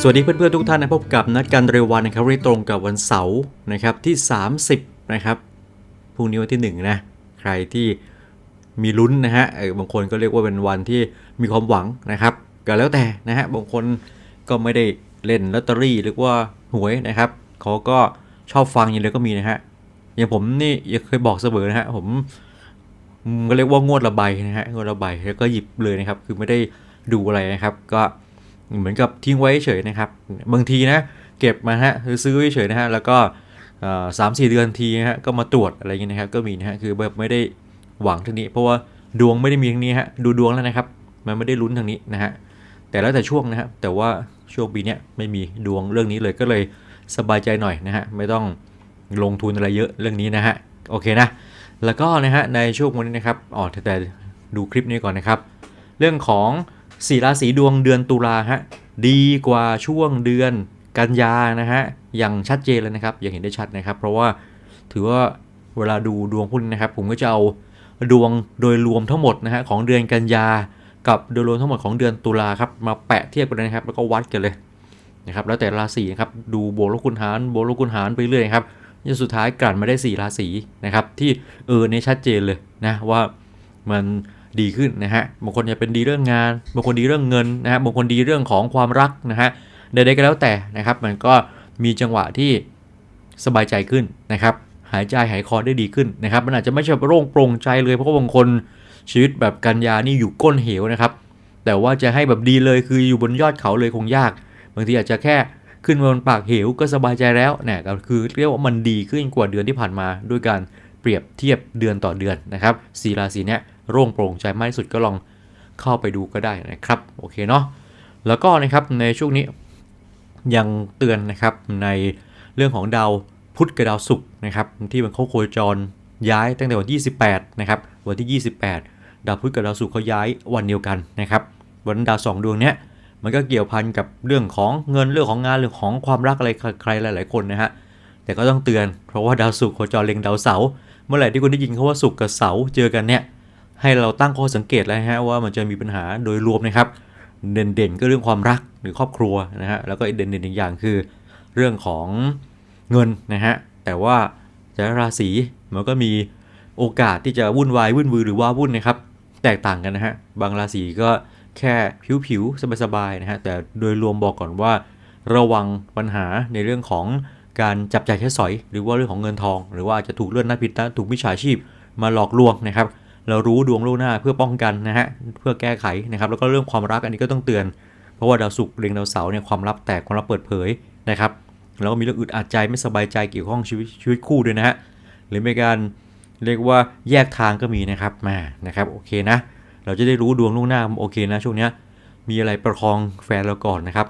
สวัสดีเพื่อนๆทุกท่านนะพบกับนัดกันเร็ววันนะครับที่ตรงกับวันเสาร์นะครับที่ 30 นะครับพรุ่งนี้วันที่1นะใครที่มีลุ้นนะฮะเออบางคนก็เรียกว่าเป็นวันที่มีความหวังนะครับก็แล้วแต่นะฮะบางคนก็ไม่ได้เล่นลอตเตอรี่หรือว่าหวยนะครับเขาก็ชอบฟังอย่างเดียวก็มีนะฮะอย่างผมนี่ยังเคยบอกเสมอนะฮะผมอืมก็เรียกว่างวดละใบนะฮะงวดละใบแล้วก็หยิบเลยนะครับ คือไม่ได้ดูอะไรนะครับ ก็ เหมือนกับทิ้งไว้เฉยนะครับ บางทีนะเก็บมาฮะคือซื้อไว้เฉยนะฮะแล้วก็สามสี่เดือนทีนะฮะก็มาตรวจอะไรเงี้ยนะครับก็มีนะฮะคือแบบไม่ได้หวังทางนี้ เพราะว่าดวงไม่ได้มีทางนี้ฮะดูดวงแล้วนะครับมันไม่ได้ลุ้นทางนี้นะฮะแต่แล้วแต่ช่วงนะฮะแต่ว่าช่วงปีเนี้ยไม่มีดวงเรื่องนี้เลยก็เลยสบายใจหน่อยนะฮะไม่ต้องลงทุนอะไรเยอะเรื่องนี้นะฮะโอเคนะแล้วก็นะฮะในช่วงวันนี้นะครับอ๋อแต่ดูคลิปนี้ก่อนนะครับ เรื่องของ สี่ราศีดวงเดือนตุลาฮะดีกว่าช่วงเดือนกันยานะฮะอย่างชัดเจนเลยนะครับอย่างเห็นได้ชัดนะครับ เพราะว่าถือว่าเวลาดูดวงพวกนี้นะครับ ผมก็จะเอาดวงโดยรวมทั้งหมดนะฮะของเดือนกันยา กับโดยรวมทั้งหมดของเดือนตุลาครับมาแปะเทียบกันนะครับ แล้วก็วัดกันเลยนะครับแล้วแต่ราศีนะครับดูโบวกลคูณหารโบวกลคูณหารไปเรื่อยครับจนสุดท้ายกลั่นมาได้ 4 ราศีนะครับที่เออเนี่ยชัดเจนเลยนะว่ามัน ดีขึ้นนะฮะบางคนจะเป็นดีเรื่องงานบางคนดีเรื่องเงินนะฮะบางคนดีเรื่องของความรักนะฮะใดๆก็แล้วแต่นะครับ มันก็มีจังหวะที่สบายใจขึ้นนะครับ หายใจหายคอได้ดีขึ้นนะครับ มันอาจจะไม่ใช่โร่งโปร่งใจเลยเพราะว่าบางคนชีวิตแบบกันยานี่อยู่ก้นเหวนะครับ แต่ว่าจะให้แบบดีเลยคืออยู่บนยอดเขาเลยคงยาก บางทีอาจจะแค่ขึ้นมาบนปากเหวก็สบายใจแล้วเนี่ยก็คือเรียกว่ามันดีขึ้นกว่าเดือนที่ผ่านมาด้วยการเปรียบเทียบเดือนต่อเดือนนะครับสีราศีเนี้ย โร่งโปร่งใจมากที่สุดก็ลองเข้าไปดูก็ได้นะครับโอเคเนาะแล้วก็นะครับในช่วงนี้ยังเตือนนะครับในเรื่องของดาวพุธกับดาวศุกร์นะครับที่มันเข้าโคจรย้ายตั้งแต่วันที่28นะครับวันที่ 28 ดาวพุธกับดาวศุกร์เขาย้ายวันเดียวกันนะครับวันนั้นดาวสองดวงเนี้ยมันก็เกี่ยวพันกับเรื่องของเงินเรื่องของงานเรื่องของความรักอะไรใครหลาย ๆ คนนะฮะแต่ก็ต้องเตือน เพราะว่าดาวศุกร์โคจรเล็งดาวเสาร์เมื่อไหร่ที่คุณได้ยินเขาว่าศุกร์กับเสาร์เจอกันเนี่ย ให้เราตั้งข้อสังเกตแล้วฮะว่ามันจะมีปัญหาโดยรวมนะครับ เด่นๆก็เรื่องความรักหรือครอบครัวนะฮะแล้วก็เด่นๆอีกอย่างคือ เรื่องของเงินนะฮะแต่ว่าแต่ละราศีมันก็มีโอกาสที่จะวุ่นวายวุ่นวือหรือว่าวุ่นนะครับแตกต่างกันนะฮะบางราศีก็แค่ผิวๆสบายๆนะฮะแต่โดยรวมบอกก่อนว่า ระวังปัญหาในเรื่องของการจับจ่ายใช้สอย หรือว่าเรื่องของเงินทอง หรือว่าอาจจะถูกเลื่อนนัดผิดนัดถูกมิจฉาชีพมาหลอกลวงนะครับ เรารู้ดวงล่วงหน้าเพื่อป้องกันนะฮะเพื่อแก้ไขนะครับ แล้วก็เรื่องความรักอันนี้ก็ต้องเตือน เพราะว่าดาวศุกร์เรียงดาวเสาร์เนี่ยความลับแตกความลับเปิดเผยนะครับแล้วก็มีเรื่องอึดอัดใจไม่สบายใจเกี่ยวข้องชีวิตชีวิตคู่ด้วยนะฮะหรือมีการเรียกว่าแยกทางก็มีนะครับมานะครับโอเคนะเราจะได้รู้ดวงล่วงหน้าโอเคนะช่วงเนี้ยมีอะไรประคองแฟนเราก่อนนะครับ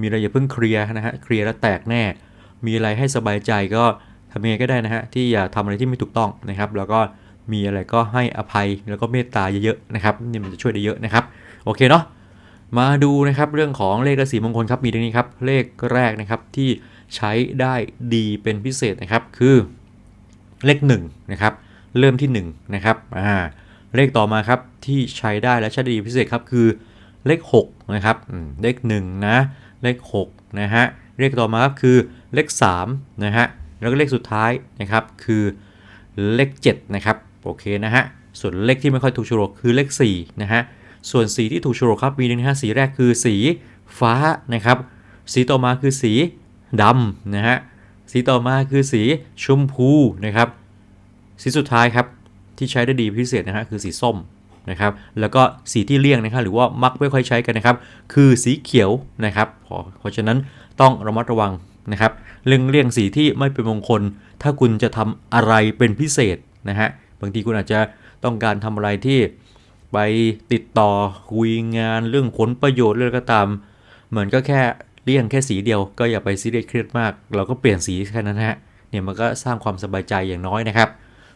มีอะไรอย่าเพิ่งเคลียร์นะฮะเคลียร์แล้วแตกแน่ มีอะไรให้สบายใจก็ทำยังไงก็ได้นะฮะที่อย่าทำอะไรที่ไม่ถูกต้องนะครับ แล้วก็ มีอะไรก็ให้อภัยแล้วก็เมตตาเยอะๆนะครับนี่มันจะช่วยได้เยอะนะครับ โอเคเนาะมาดูนะครับเรื่องของเลขราศีมงคลครับมีดังนี้ครับ เลขแรกนะครับที่ใช้ได้ดีเป็นพิเศษนะครับคือเลข1นะครับเริ่มที่1นะครับอ่าเลขต่อมาครับที่ใช้ได้และใช้ได้ดีพิเศษครับคือเลข6นะครับเลข1นะเลข6นะฮะเลขต่อมาครับคือเลข3นะฮะแล้วก็เลขสุดท้ายนะครับคือเลข7นะครับ โอเคนะฮะ ส่วนเลขที่ไม่ค่อยถูกโฉลกคือเลข4นะฮะ ส่วนสีที่ถูกโฉลกครับมีหนึ่งนะฮะสีแรกคือสีฟ้านะครับ สีต่อมาคือสีดำนะฮะ สีต่อมาคือสีชมพูนะครับ สีสุดท้ายครับที่ใช้ได้ดีพิเศษนะฮะคือสีส้มนะครับ แล้วก็สีที่เลี่ยงนะครับหรือว่ามักไม่ค่อยใช้กันนะครับ คือสีเขียวนะครับเพราะฉะนั้นต้องระมัดระวังนะครับเรื่องเลี่ยงสีที่ไม่เป็นมงคล ถ้าคุณจะทำอะไรเป็นพิเศษนะฮะ บางทีคุณอาจจะต้องการทำอะไรที่ไปติดต่อคุยงานเรื่องผลประโยชน์เรื่องก็ตาม เหมือนก็แค่เลี่ยงแค่สีเดียว ก็อย่าไปซีเรียสเครียดมาก เราก็เปลี่ยนสีแค่นั้นฮะเนี่ยมันก็สร้างความสบายใจอย่างน้อยนะครับ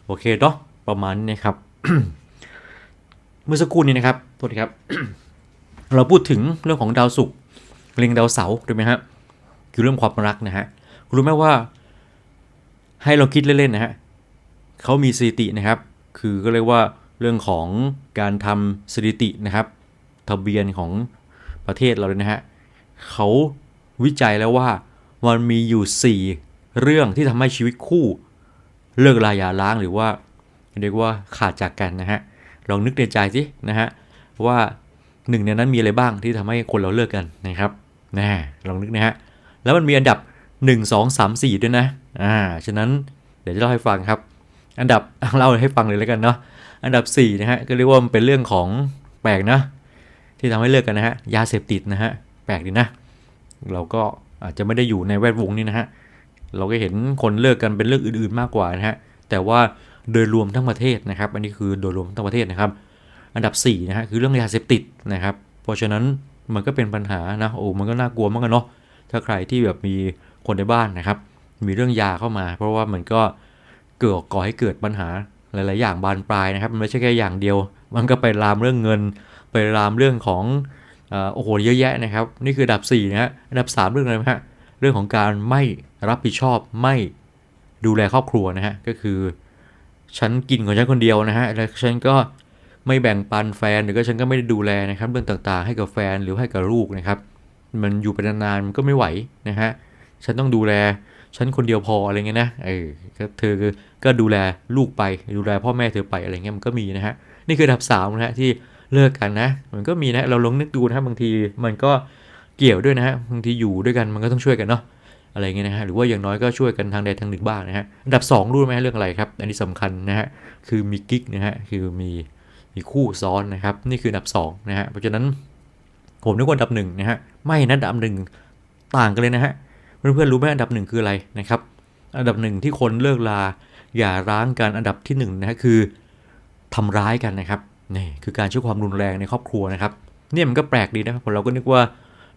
โอเคเนาะประมาณนี้นะครับเมื่อสักครู่นี้นะครับโทษทีครับ เราพูดถึงเรื่องของดาวศุกร์เล็งดาวเสาร์ถูกไหมฮะคือเรื่องความรักนะฮะคุณรู้ไหมว่า ให้เราคิดเล่นๆนะฮะ เขามีสถิตินะครับ คือก็เรียกว่าเรื่องของการทำสถิตินะครับ ทะเบียนของประเทศเราเลยนะฮะเขาวิจัยแล้วว่ามันมีอยู่ 4 เรื่องที่ทำให้ชีวิตคู่เลิกลาอย่าร้างหรือว่าเรียกว่าขาดจากกันนะฮะลองนึกในใจสินะฮะว่าหนึ่งในนั้นมีอะไรบ้างที่ทำให้คนเราเลิกกันนะครับนะลองนึกนะฮะแล้วมันมีอันดับ 1 2 3 4 ด้วยนะอ่าฉะนั้นเดี๋ยวจะเล่าให้ฟังครับ อันดับเล่าให้ฟังเลยแล้วกันเนาะอันดับ4นะฮะก็เรียกว่ามันเป็นเรื่องของแปลกนะที่ทำให้เลิกกันนะฮะยาเสพติดนะฮะแปลกดีนะ เราก็อาจจะไม่ได้อยู่ในแวดวงนี้นะฮะเราก็เห็นคนเลิกกันเป็นเรื่องอื่นๆมากกว่านะฮะแต่ว่าโดยรวมทั้งประเทศนะครับ อันนี้คือโดยรวมทั้งประเทศนะครับ อันดับ4นะฮะคือเรื่องยาเสพติดนะครับ เพราะฉะนั้นมันก็เป็นปัญหานะโอ้มันก็น่ากลัวมากกันเนาะถ้าใครที่แบบมีคนในบ้านนะครับ มีเรื่องยาเข้ามา เพราะว่ามันก็เเกิดก่อให้เกิดปัญหาหลาย ๆ อย่างบานปลายนะครับ มันไม่ใช่แค่อย่างเดียว มันก็ไปลามเรื่องเงิน ไปลามเรื่องของอโอ้โหเยอะแยะนะครับ นี่คืออันดับ4นะฮะอันดับ 3 เรื่องอะไรฮะเรื่องของการไม่รับผิดชอบไม่ดูแลครอบครัวนะฮะก็คือฉันกินของฉันคนเดียวนะฮะแล้วฉันก็ไม่แบ่งปันแฟนหรือก็ฉันก็ไม่ได้ดูแลนะครับเรื่องต่างๆ ให้กับแฟนหรือให้กับลูกนะครับ มันอยู่ไปนานๆมันก็ไม่ไหวนะฮะฉันต้องดูแล ฉันคนเดียวพออะไรเงี้ยนะเออเธอก็ดูแลลูกไปดูแลพ่อแม่เธอไปอะไรเงี้ยมันก็มีนะฮะนี่คือดับสามนะฮะที่เลิกกันนะ มันก็มีนะเราลองนึกดูนะฮะบางทีมันก็เกี่ยวด้วยนะฮะบางทีอยู่ด้วยกันมันก็ต้องช่วยกันเนาะอะไรเงี้ยนะฮะหรือว่าอย่างน้อยก็ช่วยกันทางใดทางหนึ่งบ้างนะฮะอันดับ 2 รู้ไหมเรื่องอะไรครับ อันนี้สำคัญนะฮะคือมีกิ๊กนะฮะคือมีมีคู่ซ้อนนะครับ นี่คืออันดับ2นะฮะเพราะฉะนั้นผมนึกว่าอันดับหนึ่งนะฮะไม่นะอันดับหนึ่งต่างกันเลยนะฮะ เพื่อนๆรู้ไหมอันดับหนึ่งคืออะไรนะครับ อันดับหนึ่งที่คนเลิกลาอย่าร้างกันอันดับที่หนึ่งนะคือทำร้ายกันนะครับนี่คือการใช้ความรุนแรงในครอบครัวนะครับเนี่ยมันก็แปลกดีนะครับเราก็นึกว่า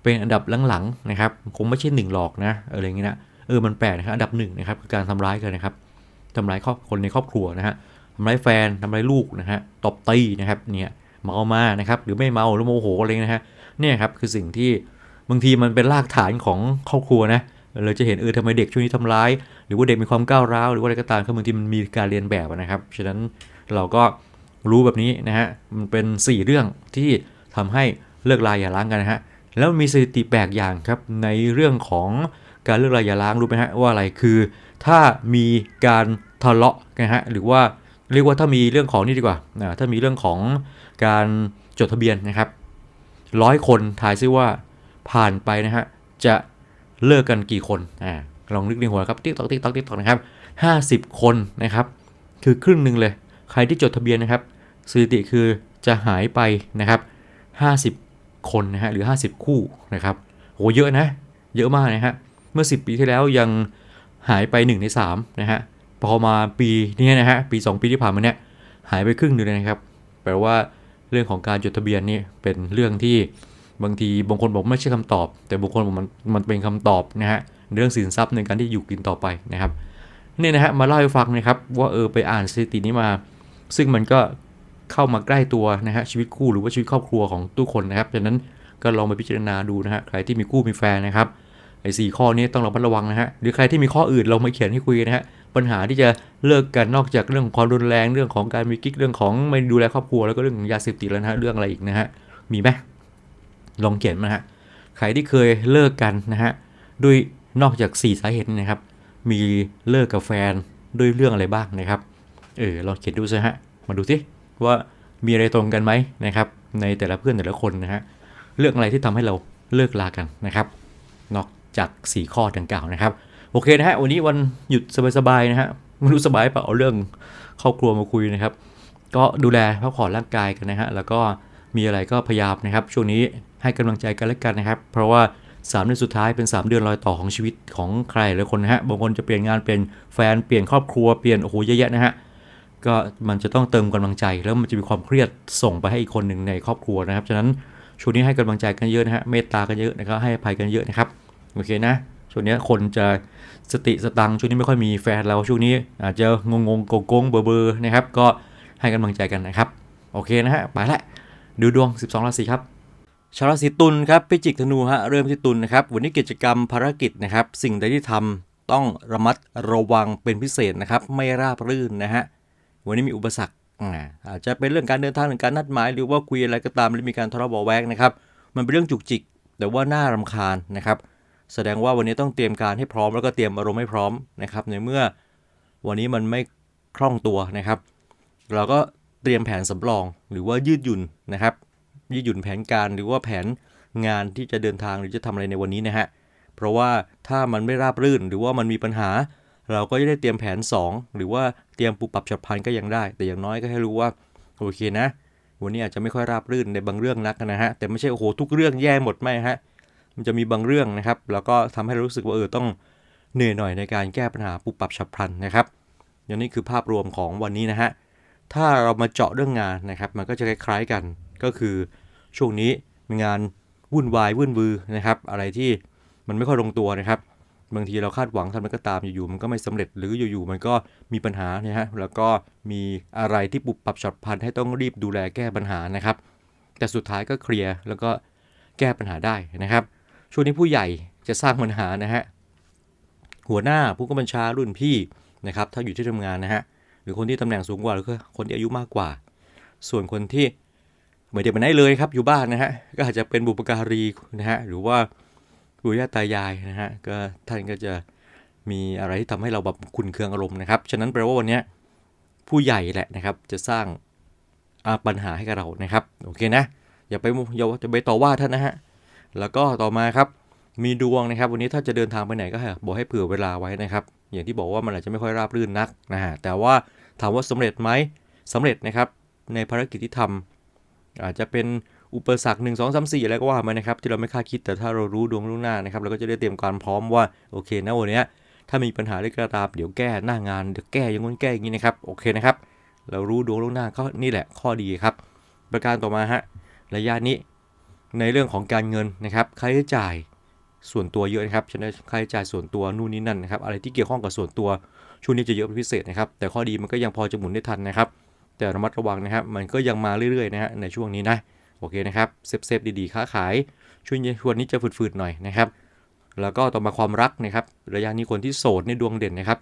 เป็นอันดับหลังๆนะครับคงไม่ใช่หนึ่งหรอกนะอะไรอย่างเงี้ยนะเออมันแปลกนะครับอันดับหนึ่งนะครับคือการทำร้ายกันนะครับทำร้ายครอบคนในครอบครัวนะฮะทำร้ายแฟนทำร้ายลูกนะฮะตบตีนะครับเนี่ยเมามานะครับหรือไม่เมาหรือโมโหอะไรนะฮะเนี่ยครับคือสิ่งที่บางทีมันเป็นรากฐานของครอบครัวนะ เราจะเห็นเออทำไมเด็กช่วงนี้ทำร้าย หรือว่าเด็กมีความก้าวร้าว หรือว่าอะไรก็ตามคือบางทีมันมีการเรียนแบบนะครับ ฉะนั้นเราก็รู้แบบนี้นะฮะ มันเป็น 4 เรื่องที่ทำให้เลิกลายอย่าร้างกันนะฮะ แล้วมีสถิติแปลกอย่างครับในเรื่องของการเลิกลายอย่าร้างรู้ไหมฮะว่าอะไรคือ ถ้ามีการทะเลาะนะฮะหรือว่าเรียกว่าถ้ามีเรื่องของนี่ดีกว่าอ่าถ้ามีเรื่องของการจดทะเบียนนะครับร้อยคนทายซิว่าผ่านไปนะฮะจะ เลิกกันกี่คนอ่าลองนึกในหัวครับติ๊กตอกติ๊กตอกติ๊กตอกนะครับห้าสิบคนนะครับ คือครึ่งหนึ่งเลย ใครที่จดทะเบียนนะครับสถิติคือจะหายไปนะครับ50คนนะฮะหรือ 50 คู่นะครับโหเยอะนะ เยอะมากนะฮะเมื่อ 10 ปีที่แล้วยังหายไป 1 ใน3นะฮะพอมาปีนี้นะฮะปี 2 ปีที่ผ่านมาเนี่ยหายไปครึ่งหนึ่งเลยนะครับ แปลว่าเรื่องของการจดทะเบียนนี่เป็นเรื่องที่ บางทีบางคนบอกไม่ใช่คำตอบ แต่บางคนบอกมันมันเป็นคำตอบนะฮะเรื่องสินทรัพย์ในการที่อยู่กินต่อไปนะครับนี่นะฮะมาเล่าให้ฟังนะครับว่าเออไปอ่านสถิตินี้มา ซึ่งมันก็เข้ามาใกล้ตัวนะฮะชีวิตคู่หรือว่าชีวิตครอบครัวของทุกคนนะครับฉะนั้นก็ลองไปพิจารณาดูนะฮะใครที่มีคู่มีแฟนนะครับไอ้สี่ข้อนี้ต้องระมัดระวังนะฮะหรือใครที่มีข้ออื่นเรามาเขียนให้คุยนะฮะปัญหาที่จะเลิกกันนอกจากเรื่องของความรุนแรงเรื่องของการมีกิ๊กเรื่องของไม่ดูแลครอบครัวแล้วก็เรื่องของยาเสพติดแล้วนะฮะเรื่องอะไรอีกนะฮะมีไหม ลองเขียนมาฮะใครที่เคยเลิกกันนะฮะด้วยนอกจาก 4 สาเหตุนะครับ มีเลิกกับแฟนด้วยเรื่องอะไรบ้างนะครับเออลองเขียนดูสิฮะมาดูสิว่ามีอะไรตรงกันไหมนะครับในแต่ละเพื่อนแต่ละคนนะฮะเรื่องอะไรที่ทำให้เราเลิกลากันนะครับ นอกจาก 4 ข้อดังกล่าวนะครับ โอเคนะฮะวันนี้วันหยุดสบายๆนะฮะไม่รู้สบายเปล่าเอาเรื่องครอบครัวมาคุยนะครับ ก็ดูแลพักผ่อนร่างกายกันนะฮะแล้วก็ มีอะไรก็พยายามนะครับ ช่วงนี้ให้กำลังใจกันและกันนะครับ เพราะว่า 3 เดือนสุดท้ายเป็น 3 เดือนรอยต่อของชีวิตของใครหลายคนนะฮะบางคนจะเปลี่ยนงานเปลี่ยนแฟนเปลี่ยนครอบครัวเปลี่ยนโอ้โหเยอะแยะนะฮะก็มันจะต้องเติมกำลังใจแล้วมันจะมีความเครียดส่งไปให้อีกคนหนึ่งในครอบครัวนะครับฉะนั้นช่วงนี้ให้กำลังใจกันเยอะนะฮะเมตตากันเยอะนะครับให้อภัยกันเยอะนะครับโอเคนะช่วงนี้คนจะสติสตังค์ช่วงนี้ไม่ค่อยมีแฟนเราช่วงนี้อาจจะงงงๆโกงเบอร์เบอร์นะครับก็ให้กำลังใจกันนะครับ โอเคนะฮะไปละ ดูดวง 12 ราศีครับชาวราศีตุลครับพิจิกธนูฮะเริ่มที่ตุลนะครับวันนี้กิจกรรมภารกิจนะครับ สิ่งใดที่ทำต้องระมัดระวังเป็นพิเศษนะครับ ไม่ราบรื่นนะฮะวันนี้มีอุปสรรคอาจจะเป็นเรื่องการเดินทางหรือการนัดหมาย หรือว่าคุยอะไรก็ตามหรือมีการทะเลาะเบาแวกนะครับมันเป็นเรื่องจุกจิก แต่ว่าน่ารำคาญนะครับ แสดงว่าวันนี้ต้องเตรียมการให้พร้อมแล้วก็เตรียมอารมณ์ให้พร้อมนะครับในเมื่อวันนี้มันไม่คล่องตัวนะครับ เราก็ เตรียมแผนสำรอง หรือว่ายืดหยุ่นนะครับ ยืดหยุ่นแผนการหรือว่าแผนงานที่จะเดินทางหรือจะทำอะไรในวันนี้นะฮะ เพราะว่าถ้ามันไม่ราบรื่นหรือว่ามันมีปัญหา เราก็จะได้เตรียมแผน 2 หรือว่าเตรียมปรับปรับฉับพลันก็ยังได้ แต่อย่างน้อยก็ให้รู้ว่าโอเคนะ วันนี้อาจจะไม่ค่อยราบรื่นในบางเรื่องนักนะฮะ แต่ไม่ใช่โอ้โหทุกเรื่องแย่หมดไม่ฮะ มันจะมีบางเรื่องนะครับ แล้วก็ทำให้รู้สึกว่าเออต้องเหนื่อยหน่อยในการแก้ปัญหาปรับปรับฉับพลันนะครับอย่างนี้คือภาพรวมของวันนี้นะฮะ ถ้าเรามาเจาะเรื่องงานนะครับ มันก็จะคล้ายๆกัน ก็คือช่วงนี้มีงานวุ่นวายวุ่นวือนะครับ อะไรที่มันไม่ค่อยลงตัวนะครับ บางทีเราคาดหวังทำมันก็ตามอยู่ๆมันก็ไม่สำเร็จหรืออยู่ๆมันก็มีปัญหานะฮะแล้วก็มีอะไรที่ปุบปรับฉับพลันให้ต้องรีบดูแลแก้ปัญหานะครับ แต่สุดท้ายก็เคลียร์แล้วก็แก้ปัญหาได้นะครับ ช่วงนี้ผู้ใหญ่จะสร้างปัญหานะฮะหัวหน้าผู้กำกับบัญชารุ่นพี่นะครับ ถ้าอยู่ที่ทำงานนะฮะ รือคนที่ตำแหน่งสูงกว่าหรือคนที่อายุมากกว่า ส่วนคนที่ไม่ได้ไปไหนเลยครับอยู่บ้านนะฮะก็อาจจะเป็นบุปการีนะฮะหรือว่าปู่ย่าตายายนะฮะก็ท่านก็จะมีอะไรที่ทำให้เราแบบขุนเคืองอารมณ์นะครับ ฉะนั้นแปลว่าวันนี้ผู้ใหญ่แหละนะครับจะสร้างปัญหาให้กับเรานะครับโอเคนะอย่าไปอย่าจะไปต่อว่าท่านนะฮะแล้วก็ต่อมาครับมีดวงนะครับ วันนี้ถ้าจะเดินทางไปไหนก็บอกให้เผื่อเวลาไว้นะครับ อย่างที่บอกว่ามันอาจจะไม่ค่อยราบรื่นนักนะฮะแต่ว่า ถามว่าสำเร็จไหมสำเร็จนะครับ ในภารกิจที่ทำอาจจะเป็นอุปสรรค1 2 3 4อะไรก็ว่ามานะครับ ที่เราไม่คาดคิดแต่ถ้าเรารู้ดวงล่วงหน้านะครับเราก็จะได้เตรียมการพร้อมว่าโอเคนะวันนี้ถ้ามีปัญหาเรื่องกระตามเดี๋ยวแก้หน้างานเดี๋ยวแก้อย่างงู้นแก้อย่างนี้นะครับโอเคนะครับ เรารู้ดวงล่วงหน้าก็นี่แหละข้อดีครับ ประการต่อมาฮะระยะนี้ในเรื่องของการเงินนะครับค่าใช้จ่ายส่วนตัวเยอะนะครับฉะนั้นค่าใช้จ่ายส่วนตัวนู่นนี่นั่นนะครับอะไรที่เกี่ยวข้องกับส่วนตัว ช่วงนี้จะเยอะเป็นพิเศษนะครับ แต่ข้อดีมันก็ยังพอจะหมุนได้ทันนะครับ แต่ระมัดระวังนะครับ มันก็ยังมาเรื่อยๆนะฮะในช่วงนี้นะโอเคนะครับเซฟเซฟดีๆค้าขายช่วงชวนนี้จะฝืดๆหน่อยนะครับแล้วก็ต่อมาความรักนะครับระยะนี้คนที่โสดในดวงเด่นนะครับ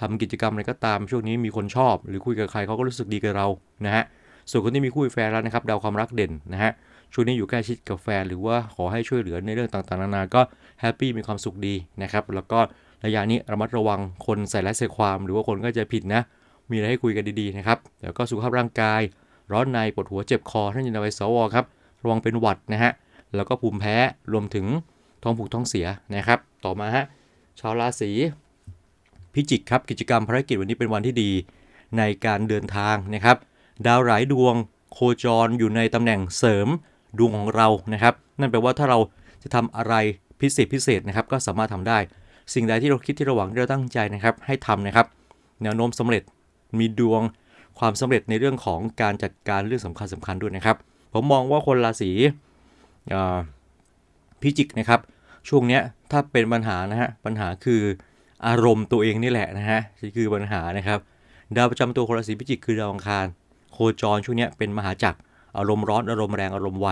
ทำกิจกรรมอะไรก็ตามช่วงนี้มีคนชอบ หรือคุยกับใครเขาก็รู้สึกดีกับเรานะฮะส่วนคนที่มีคู่แฟนแล้วนะครับดาวความรักเด่นนะฮะช่วงนี้อยู่ใกล้ชิดกับแฟนหรือว่าขอให้ช่วยเหลือในเรื่องต่างๆนานาก็แฮปปี้มีความสุขดีนะครับแล้วก็ ระยะนี้ระมัดระวังคนใส่ร้ายใส่ความ หรือว่าคนก็จะผิดนะ มีอะไรให้คุยกันดีๆนะครับแล้วก็สุขภาพร่างกาย ร้อนในปวดหัวเจ็บคอท่านยินเอาไว้สวครับระวังเป็นหวัดนะฮะแล้วก็ภูมิแพ้รวมถึงท้องผูกท้องเสียนะครับ ต่อมาฮะชาวราศีพิจิกครับกิจกรรมภารกิจวันนี้เป็นวันที่ดีในการเดินทางนะครับ ดาวหลายดวงโคจรอยู่ในตำแหน่งเสริมดวงของเรานะครับ นั่นแปลว่าถ้าเราจะทำอะไรพิเศษพิเศษนะครับ ก็สามารถทำได้ สิ่งใดที่เราคิดที่เราหวังที่เราตั้งใจนะครับ ให้ทำนะครับ แนวโน้มสำเร็จมีดวงความสำเร็จในเรื่องของการจัดการเรื่องสำคัญสำคัญด้วยนะครับ ผมมองว่าคนราศีพิจิกนะครับ ช่วงเนี้ยถ้าเป็นปัญหานะฮะปัญหาคืออารมณ์ตัวเองนี่แหละนะฮะนี่คือปัญหานะครับ ดาวประจำตัวคนราศีพิจิกคือดาวอังคาร โคจรช่วงเนี้ยเป็นมหาจักรอารมณ์ร้อนอารมณ์แรงอารมณ์ไว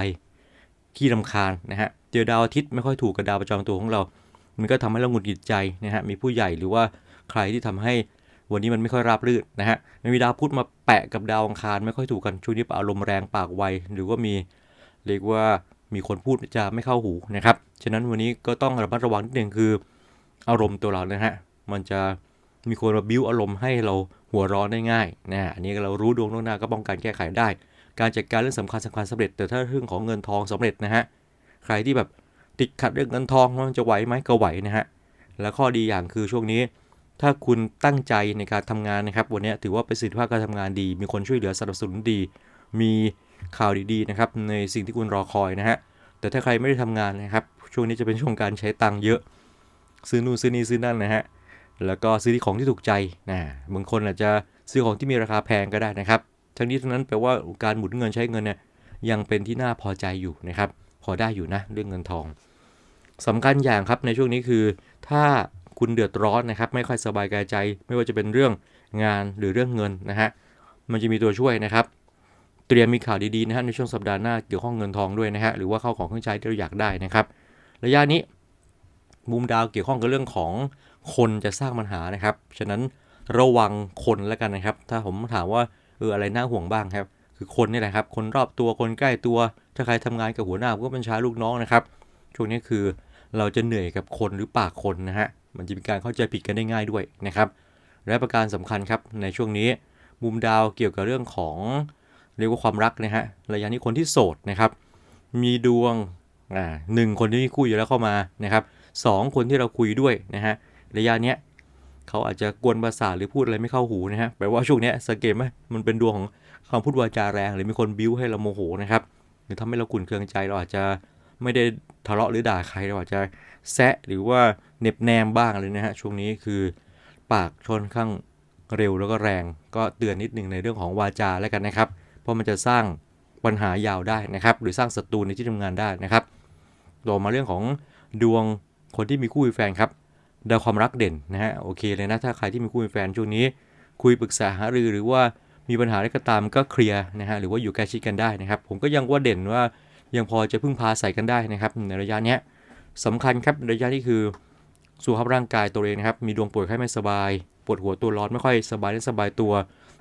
ขี้ลำคาญนะฮะเจอดาวอาทิตย์ไม่ค่อยถูกกับดาวประจำตัวของเรา มันก็ทำให้เราหงุดหงิดใจนะฮะมีผู้ใหญ่หรือว่าใครที่ทำให้วันนี้มันไม่ค่อยราบรื่นนะฮะมันมีดาวพุธมาแปะกับดาวอังคารไม่ค่อยถูกกันช่วงนี้อารมณ์แรงปากไวหรือว่ามีเรียกว่ามีคนพูดจะไม่เข้าหูนะครับ ฉะนั้นวันนี้ก็ต้องระมัดระวังนิดนึงคืออารมณ์ตัวเรานะฮะ มันจะมีคนมาบิ้วอารมณ์ให้เราหัวร้อนได้ง่ายนะอันนี้เรารู้ดวงล่วงหน้าก็ป้องกันแก้ไขได้ การจัดการเรื่องสำคัญสำคัญสำเร็จ แต่ถ้าเรื่องของเงินทองสำเร็จนะฮะ ใครที่แบบ ติดขัดเรื่องเงินทองมันจะไหวไหมก็ไหวนะฮะ และข้อดีอย่างคือช่วงนี้ ถ้าคุณตั้งใจในการทำงานนะครับ วันนี้ถือว่าเป็นสิทธิภาพการทำงานดี มีคนช่วยเหลือสนับสนุนดี มีข่าวดีๆนะครับในสิ่งที่คุณรอคอยนะฮะ แต่ถ้าใครไม่ได้ทำงานนะครับ ช่วงนี้จะเป็นช่วงการใช้ตังค์เยอะ ซื้อนู่นซื้อนี่ซื้อนั่นนะฮะ แล้วก็ซื้อที่ของที่ถูกใจนะ บางคนอาจจะซื้อของที่มีราคาแพงก็ได้นะครับ ทั้งนี้ทั้งนั้นแปลว่าการหมุนเงินใช้เงินเนี่ยยังเป็นที่น่าพอใจอยู่นะครับ พอได้อยู่นะเรื่องเงินทอง สำคัญอย่างครับในช่วงนี้คือ ถ้าคุณเดือดร้อนนะครับ ไม่ค่อยสบายกายใจ ไม่ว่าจะเป็นเรื่องงานหรือเรื่องเงินนะฮะมันจะมีตัวช่วยนะครับ เตรียมมีข่าวดีๆนะฮะในช่วงสัปดาห์หน้าเกี่ยวข้องเงินทองด้วยนะฮะหรือว่าเข้าของเครื่องใช้ที่เราอยากได้นะครับ ระยะนี้มุมดาวเกี่ยวข้องกับเรื่องของคนจะสร้างปัญหานะครับ ฉะนั้นระวังคนแล้วกันนะครับ ถ้าผมถามว่าเอออะไรน่าห่วงบ้างครับ คือคนนี่แหละครับ คนรอบตัวคนใกล้ตัว ถ้าใครทำงานกับหัวหน้าก็เป็นชาลูกน้องนะครับ ช่วงนี้คือ เราจะเหนื่อยกับคนหรือปากคนนะฮะ มันจะมีการเข้าใจผิดกันได้ง่ายด้วยนะครับ และประการสำคัญครับในช่วงนี้ มุมดาวเกี่ยวกับเรื่องของเรียกว่าความรักนะฮะระยะนี้คนที่โสดนะครับ มีดวงอ่าหนึ่งคนที่มีคู่อยู่แล้วเข้ามานะครับสองคนที่เราคุยด้วยนะฮะระยะเนี้ยเขาอาจจะกวนประสาหรือพูดอะไรไม่เข้าหูนะฮะแปลว่าช่วงเนี้ยสังเกตไหมมันเป็นดวงของคำพูดวาจาแรง หรือมีคนบิ้วให้เราโมโหนะครับหรือทำให้เราขุ่นเคืองใจเราอาจจะ ไม่ได้ทะเลาะหรือด่าใครเราอาจจะแซะหรือว่าเน็บแนมบ้างเลยนะฮะช่วงนี้คือปากชนข้างเร็วแล้วก็แรง ก็เตือนนิดหนึ่งในเรื่องของวาจาแล้วกันนะครับ เพราะมันจะสร้างปัญหายาวได้นะครับ หรือสร้างศัตรูในที่ทำงานได้นะครับต่อมาเรื่องของดวงคนที่มีคู่มีแฟนครับดาวความรักเด่นนะฮะโอเคเลยนะถ้าใครที่มีคู่มีแฟนช่วงนี้ คุยปรึกษาหารือหรือว่ามีปัญหาอะไรก็ตามก็เคลียร์นะฮะหรือว่าอยู่ใกล้ชิดกันได้นะครับ ผมก็ยังว่าเด่นว่า ยังพอจะพึ่งพาใส่กันได้นะครับในระยะเนี้ยสำคัญครับระยะที่คือสุขภาพร่างกายตัวเองนะครับ มีดวงป่วยไข้ไม่สบาย ปวดหัวตัวร้อนไม่ค่อยสบายและสบายตัว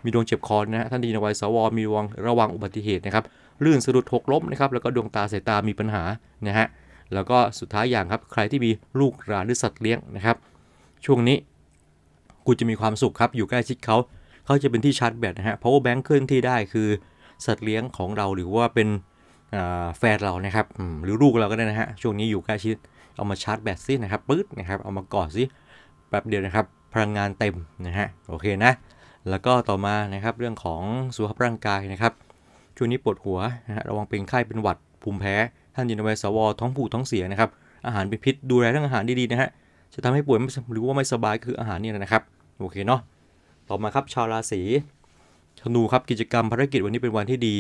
มีดวงเจ็บคอนะฮะท่านดีนวัยสวมีดวงระวังอุบัติเหตุนะครับลื่นสะดุดหกล้มนะครับแล้วก็ดวงตาสายตามีปัญหานะฮะแล้วก็สุดท้ายอย่างครับใครที่มีลูกหลานหรือสัตว์เลี้ยงนะครับ ช่วงนี้คุณจะมีความสุขครับอยู่ใกล้ชิดเขาเขาจะเป็นที่ชาร์จแบตนะฮะ power bank เคลื่อนที่ได้คือสัตว์เลี้ยงของเราหรือว่าเป็น แฟนเรานะครับหรือลูกเราก็ได้นะฮะช่วงนี้อยู่ใกล้ชิดเอามาชาร์จแบตซินะครับปึ๊ดนะครับเอามากอดซิแป๊บเดียวนะครับพลังงานเต็มนะฮะโอเคนะ แล้วก็ต่อมานะครับเรื่องของสุขภาพร่างกายนะครับช่วงนี้ปวดหัวนะฮะระวังเป็นไข้เป็นหวัดภูมิแพ้ ท่านยินวัยสวท้องผูกท้องเสียนะครับอาหารเป็นพิษดูแลเรื่องอาหารดีๆนะฮะจะทำให้ป่วยหรือว่าไม่สบายคืออาหารนี่นะครับโอเคเนาะต่อมาครับชาวราศีธนูครับกิจกรรมภารกิจวันนี้เป็นวันที่ดี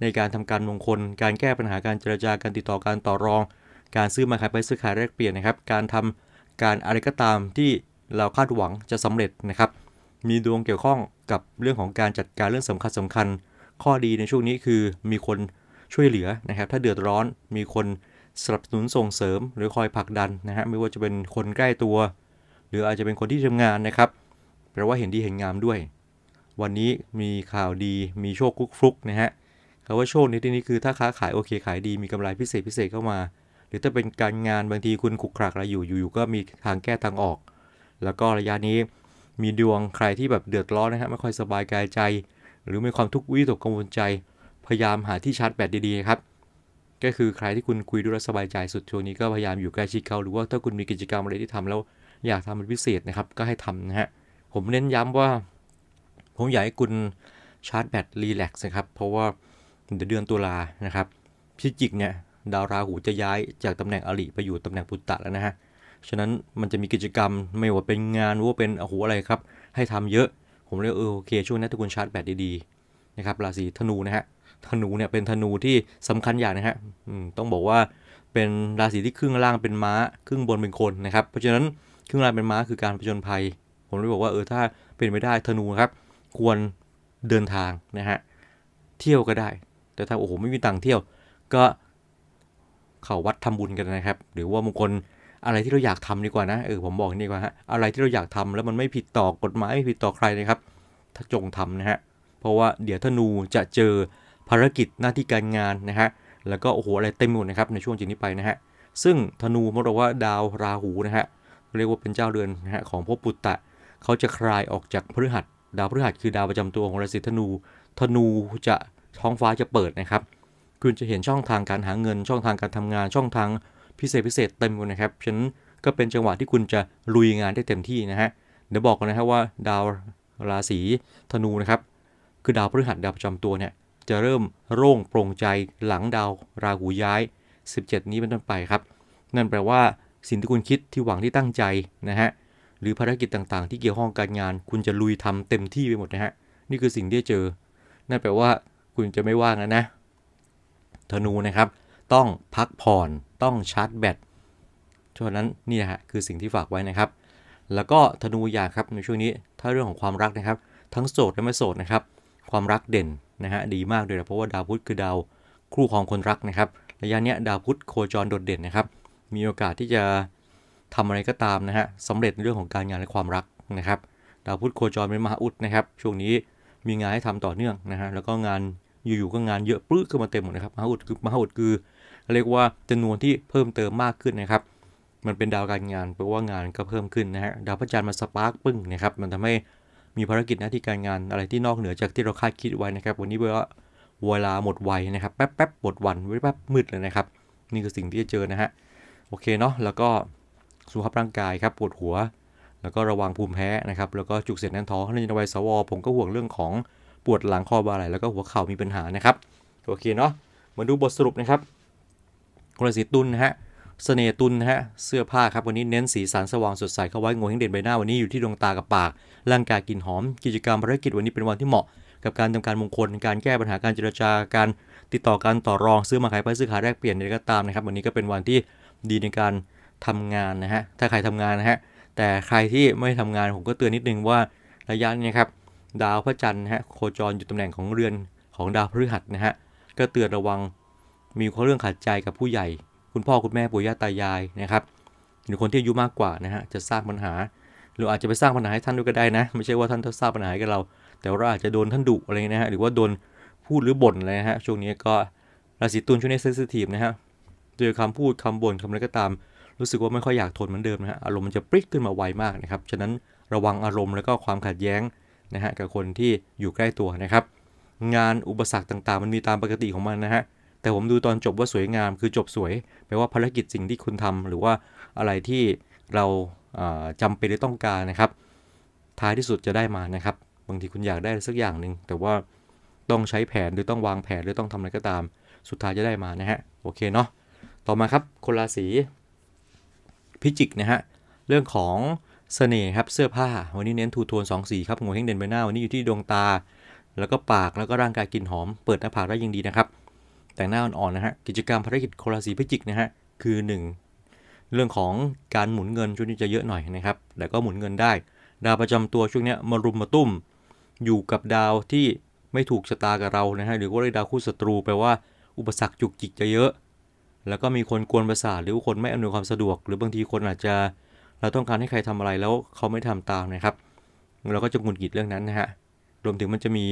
ในการทำการมงคล การแก้ปัญหาการเจรจาการติดต่อการต่อรอง การซื้อมาขายไปซื้อขายแลกเปลี่ยนนะครับ การทำการอะไรก็ตามที่เราคาดหวังจะสำเร็จนะครับ มีดวงเกี่ยวข้องกับเรื่องของการจัดการเรื่องสำคัญสำคัญ ข้อดีในช่วงนี้คือมีคนช่วยเหลือนะครับ ถ้าเดือดร้อนมีคนสนับสนุนส่งเสริม หรือคอยผลักดันนะฮะไม่ว่าจะเป็นคนใกล้ตัว หรืออาจจะเป็นคนที่ทำงานนะครับแปลว่าเห็นดีเห็นงามด้วย วันนี้มีข่าวดีมีโชคคุกฟลุกนะฮะ คำว่าโชคในที่นี้คือถ้าค้าขายโอเคขายดีมีกำไรพิเศษพิเศษเข้ามา หรือถ้าเป็นการงานบางทีคุณขุกขลักอะไรอยู่อยู่ๆก็มีทางแก้ทางออก แล้วก็ระยะนี้มีดวงใครที่แบบเดือดร้อนนะฮะไม่ค่อยสบายกายใจ หรือมีความทุกข์วิตกกังวลใจ พยายามหาที่ชาร์จแบตดีๆครับก็คือใครที่คุณคุยด้วยแล้วสบายใจสุดช่วงนี้ก็พยายามอยู่ใกล้ชิดเขาหรือว่าถ้าคุณมีกิจกรรมอะไรที่ทำแล้วอยากทำเป็นพิเศษนะครับก็ให้ทำนะฮะผมเน้นย้ำว่า ผมอยากให้คุณชาร์จแบตรีแลกซ์นะครับเพราะว่า เดี๋ยวเดือนตุลานะครับพิจิกเนี่ยดาวราหูจะย้ายจากตำแหน่งอริไปอยู่ตำแหน่งปุตตะแล้วนะฮะฉะนั้นมันจะมีกิจกรรมไม่ว่าเป็นงานว่าเป็นโอ้โหอะไรครับให้ทำเยอะ ผมเลยเออโอเคช่วงนี้ถ้าคุณชาร์จแบตดีๆนะครับราศีธนูนะฮะธนูเนี่ยเป็นธนูที่สำคัญอย่างนะฮะต้องบอกว่าเป็นราศีที่ครึ่งล่างเป็นม้าครึ่งบนเป็นคนนะครับเพราะฉะนั้นครึ่งล่างเป็นม้าคือการผจญภัย ผมเลยบอกว่าเออถ้าเป็นไม่ได้ธนูครับ ควรเดินทางนะฮะเที่ยวก็ได้ แต่ถ้าโอ้โหไม่มีตังค์เที่ยว ก็เข้าวัดทำบุญกันนะครับ หรือว่ามงคลอะไรที่เราอยากทำดีกว่านะเออผมบอกอย่นี้ดีกว่าฮะอะไรที่เราอยากทำแล้วมันไม่ผิดต่อกฎหมายไม่ผิดต่อใครนะครับ ถ้าจงทำนะฮะเพราะว่าเดี๋ยวธนูจะเจอภารกิจหน้าที่การงานนะฮะแล้วก็โอ้โหอะไรเต็มหมดนะครับในช่วงจากนี้ไปนะฮะซึ่งธนูมันบอกว่าดาวราหูนะฮะเรียกว่าเป็นเจ้าเรือนนะฮะของภพปุตตะเขาจะคลายออกจากพฤหัส ดาวพฤหัสคือดาวประจำตัวของราศีธนู ธนูจะ ท้องฟ้าจะเปิดนะครับ คุณจะเห็นช่องทางการหาเงิน ช่องทางการทำงาน ช่องทางพิเศษพิเศษเต็มหมดนะครับฉะนั้นก็เป็นจังหวะที่คุณจะลุยงานได้เต็มที่นะฮะ เดี๋ยวบอกกันนะครับว่าดาวราศีธนูนะครับ คือดาวพฤหัสดาวประจำตัวเนี่ยจะเริ่มโร่งโปร่งใจหลังดาวราหูย้าย 17 นี้เป็นต้นไปครับ นั่นแปลว่าสิ่งที่คุณคิดที่หวังที่ตั้งใจนะฮะ หรือภารกิจต่างๆ ที่เกี่ยวข้องกับการงาน คุณจะลุยทำเต็มที่ไปหมดนะฮะ นี่คือสิ่งที่จะเจอ นั่นแปลว่า คุณจะไม่ว่างแล้วนะ ธนูนะครับ ต้องพักผ่อนต้องชาร์จแบตฉะนั้นนี่ฮะคือสิ่งที่ฝากไว้นะครับ แล้วก็ธนูอย่างครับในช่วงนี้ถ้าเรื่องของความรักนะครับ ทั้งโสดและไม่โสดนะครับ ความรักเด่นนะฮะดีมากเลยนะเพราะว่าดาวพุธคือดาวคู่ของคนรักนะครับระยะเนี้ยดาวพุธโคจรโดดเด่นนะครับ มีโอกาสที่จะทำอะไรก็ตามนะฮะสำเร็จในเรื่องของการงานและความรักนะครับ ดาวพุธโคจรเป็นมหาอุดนะครับ ช่วงนี้มีงานให้ทำต่อเนื่องนะฮะแล้วก็งาน อยู่ๆก็งานเยอะปลื้ขึ้นมาเต็มหมดนะครับมหาอุดคือมหาอุดคือ เรียกว่าจำนวนที่เพิ่มเติมมากขึ้นนะครับ มันเป็นดาวการงานแปลว่างานก็เพิ่มขึ้นนะฮะดาวพระจันทร์มาสปาร์กปึ้งนะครับมันทำให้มีภารกิจหน้าที่การงานอะไรที่นอกเหนือจากที่เราคาดคิดไว้นะครับ วันนี้ว่าเวลาหมดไวนะครับแป๊บแป๊บหมดวันแป๊บมืดเลยนะครับ นี่คือสิ่งที่จะเจอนะฮะโอเคเนาะแล้วก็สุขภาพร่างกายครับปวดหัว แล้วก็ระวังภูมิแพ้นะครับแล้วก็จุกเสียดแน่นท้องในวัยสวผมก็ห่วงเรื่องของ ปวดหลังคอบ่าไหล่แล้วก็หัวเข่ามีปัญหานะครับโอเคเนาะมาดูบทสรุปนะครับคนราศีตุลนะฮะเสน่ห์ตุลนะฮะเสื้อผ้าครับวันนี้เน้นสีสันสว่างสดใสเข้าไว้งงเฮงเด่นใบหน้าวันนี้อยู่ที่ดวงตากับปากร่างกายกลินหอม กิจกรรมภารกิจวันนี้เป็นวันที่เหมาะกับการทำการมงคล การแก้ปัญหาการเจรจาการติดต่อการต่อรองซื้อมาขายไปซื้อขายแลกเปลี่ยนอะไรก็ตามนะครับ วันนี้ก็เป็นวันที่ดีในการทำงานนะฮะถ้าใครทำงานนะฮะแต่ใครที่ไม่ทำงานผมก็เตือนนิดนึงว่าระยะนี้ครับ ดาวพระจันทร์นะฮะโคจรอยู่ตำแหน่งของเรือนของดาวพฤหัสนะฮะก็เตือนระวังมีข้อเรื่องขัดใจกับผู้ใหญ่ คุณพ่อคุณแม่ปู่ย่าตายายนะครับหรือคนที่อายุมากกว่านะฮะจะสร้างปัญหาหรืออาจจะไปสร้างปัญหาให้ท่านด้วยก็ได้นะ ไม่ใช่ว่าท่านจะสร้างปัญหาให้กับเรา แต่ว่าเราอาจจะโดนท่านดุอะไรนะฮะหรือว่าโดนพูดหรือบ่นอะไรนะฮะช่วงนี้ก็ราศีตุลช่วงนี้เซนซิทีฟนะฮะเจอคำพูดคำบ่นคำอะไรก็ตาม รู้สึกว่าไม่ค่อยอยากทนเหมือนเดิมนะฮะอารมณ์มันจะปริ๊กขึ้นมาไวมากนะครับฉะนั้นระวังอารมณ์แล้วก็ความขัดแย้ง นะฮะกับคนที่อยู่ใกล้ตัวนะครับ งานอุปสรรคต่างๆ มันมีตามปกติของมันนะฮะแต่ผมดูตอนจบว่าสวยงามคือจบสวยแปลว่าภารกิจสิ่งที่คุณทำหรือว่าอะไรที่เราอ่าจำเป็นหรือต้องการนะครับ ท้ายที่สุดจะได้มานะครับ บางทีคุณอยากได้สักอย่างหนึ่งแต่ว่าต้องใช้แผนหรือต้องวางแผนหรือต้องทำอะไรก็ตาม สุดท้ายจะได้มานะฮะโอเคเนาะต่อมาครับคนราศีพิจิกนะฮะเรื่องของ เสน่ห์ครับเสื้อผ้า วันนี้เน้นทูโทน2สีครับงวเฮงเด่นใบหน้าวันนี้อยู่ที่ดวงตา แล้วก็ปากแล้วก็ร่างกายกลิ่นหอม เปิดหน้าผากได้ยิ่งดีนะครับ แต่งหน้าอ่อนๆนะฮะกิจกรรมภารกิจโคราศีพิจิกนะฮะคือ 1 เรื่องของการหมุนเงินช่วงนี้จะเยอะหน่อยนะครับแต่ก็หมุนเงินได้ ดาวประจำตัวช่วงเนี้ยมารุมมาตุ้ม อยู่กับดาวที่ไม่ถูกชะตากับเรานะฮะหรือว่าเรียกดาวคู่ศัตรูแปลว่าอุปสรรคจุกจิกจะเยอะ แล้วก็มีคนกวนประสาทหรือว่าคนไม่อำนวยความสะดวก หรือบางทีคนอาจจะ เราต้องการให้ใครทำอะไรแล้วเขาไม่ทำตามนะครับ เราก็จะหงุดหงิดเรื่องนั้นนะฮะรวมถึงมันจะมี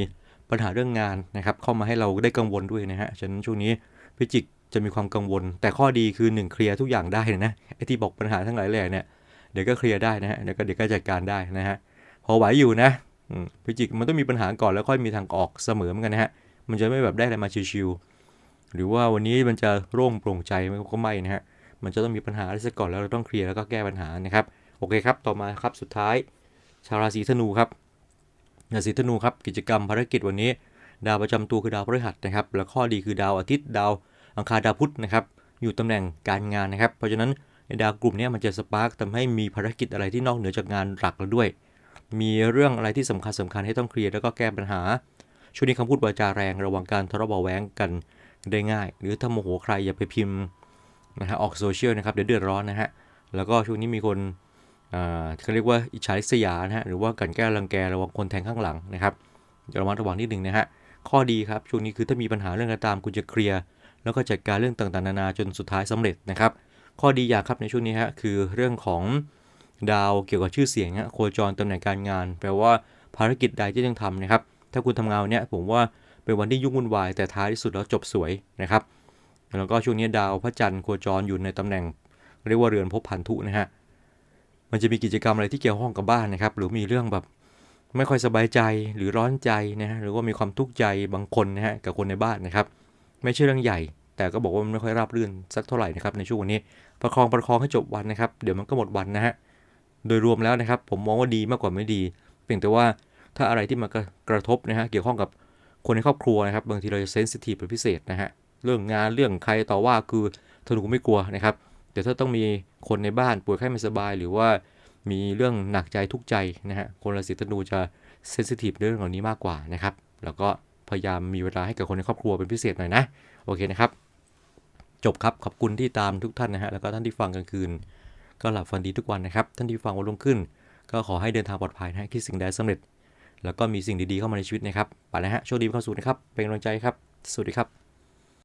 ปัญหาเรื่องงานนะครับ เข้ามาให้เราได้กังวลด้วยนะฮะฉะนั้นช่วงนี้พิจิกจะมีความกังวล แต่ข้อดีคือ1เคลียร์ทุกอย่างได้นะไอ้ที่บอกปัญหาทั้งหลายแหล่เนี่ยเดี๋ยวก็เคลียร์ได้นะฮะเดี๋ยวก็เดี๋ยวก็จัดการได้นะฮะพอไหวอยู่นะพิจิกมันต้องมีปัญหาก่อนแล้วค่อยมีทางออกเสมอเหมือนกันนะฮะมันจะไม่แบบได้อะไรมาชิวๆหรือว่าวันนี้มันจะโล่งโปร่งใจมันก็ไม่นะฮะ มันจะต้องมีปัญหาอะไรซะก่อนแล้วเราต้องเคลียร์แล้วก็แก้ปัญหานะครับโอเคครับต่อมาครับสุดท้าย ชาวราศีธนูครับราศีธนูครับกิจกรรมภารกิจวันนี้ ดาวประจำตัวคือดาวพฤหัสนะครับแล้วข้อดีคือดาวอาทิตย์ ดาวอังคารดาวพุธนะครับอยู่ตำแหน่งการงานนะครับ เพราะฉะนั้นในดาวกลุ่มนี้มันจะสปาร์กทำให้มีภารกิจอะไรที่นอกเหนือจากงานหลักแล้วด้วย มีเรื่องอะไรที่สำคัญสำคัญให้ต้องเคลียร์แล้วก็แก้ปัญหา ช่วงนี้คำพูดวาจาแรงระวังการทะเลาะเบาแว้งกันได้ง่าย หรือถ้าโมโหใครอย่าไปพิมพ์ นะฮะออกโซเชียลนะครับเดี๋ยวเดือดร้อนนะฮะแล้วก็ช่วงนี้มีคนอ่าเขาเรียกว่าอิจฉาริษยานะฮะหรือว่ากันแก้รังแกระวังคนแทงข้างหลังนะครับระมัดระวังนิดหนึ่งนะฮะข้อดีครับช่วงนี้คือถ้ามีปัญหาเรื่องอะไรตามคุณจะเคลียร์แล้วก็จัดการเรื่องต่างๆนานาจนสุดท้ายสำเร็จนะครับ ข้อดีอย่างครับในช่วงนี้ฮะคือเรื่องของดาวเกี่ยวกับชื่อเสียงฮะโคจรตำแหน่งการงาน แปลว่าภารกิจใดที่ต้องทำนะครับ ถ้าคุณทำงานวันเนี้ยผมว่าเป็นวันที่ยุ่งวุ่นวายแต่ท้ายที่สุดแล้วจบสวยนะครับ แล้วก็ช่วงนี้ดาวพระจันทร์โคจรอยู่ในตำแหน่ง เรียกว่าเรือนภพพันธุนะฮะ มันจะมีกิจกรรมอะไรที่เกี่ยวข้องกับบ้านนะครับ หรือมีเรื่องแบบไม่ค่อยสบายใจหรือร้อนใจนะฮะ หรือว่ามีความทุกข์ใจบางคนนะฮะกับคนในบ้านนะครับ ไม่ใช่เรื่องใหญ่ แต่ก็บอกว่ามันไม่ค่อยราบรื่นสักเท่าไหร่นะครับในช่วงวันนี้ ประคองประคองให้จบวันนะครับ เดี๋ยวมันก็หมดวันนะฮะ โดยรวมแล้วนะครับ ผมมองว่าดีมากกว่าไม่ดี เพียงแต่ว่าถ้าอะไรที่มันกระกระทบนะฮะเกี่ยวข้องกับคนในครอบครัวนะครับ บางทีเราจะเซนซิทีฟเป็นพิเศษนะฮะ เรื่องงานเรื่องใครต่อว่าคือธนูไม่กลัวนะครับ แต่ถ้าต้องมีคนในบ้านป่วยไข้ไม่สบาย หรือว่ามีเรื่องหนักใจทุกใจนะฮะคนราศีธนูจะเซนซิทีฟเรื่องเหล่านี้มากกว่านะครับ แล้วก็พยายามมีเวลาให้กับคนในครอบครัวเป็นพิเศษหน่อยนะ โอเคนะครับ จบครับ ขอบคุณที่ตามทุกท่านนะฮะ แล้วก็ท่านที่ฟังกลางคืน ก็หลับฝันดีทุกวันนะครับ ท่านที่ฟังวันรุ่งขึ้น ก็ขอให้เดินทางปลอดภัยนะฮะ คิดสิ่งใดสำเร็จ แล้วก็มีสิ่งดีๆเข้ามาในชีวิตนะครับ ไปแล้วฮะ โชคดีมีควาสุขนะครับ เป็นกำลังใจครับ สวัสดีครับ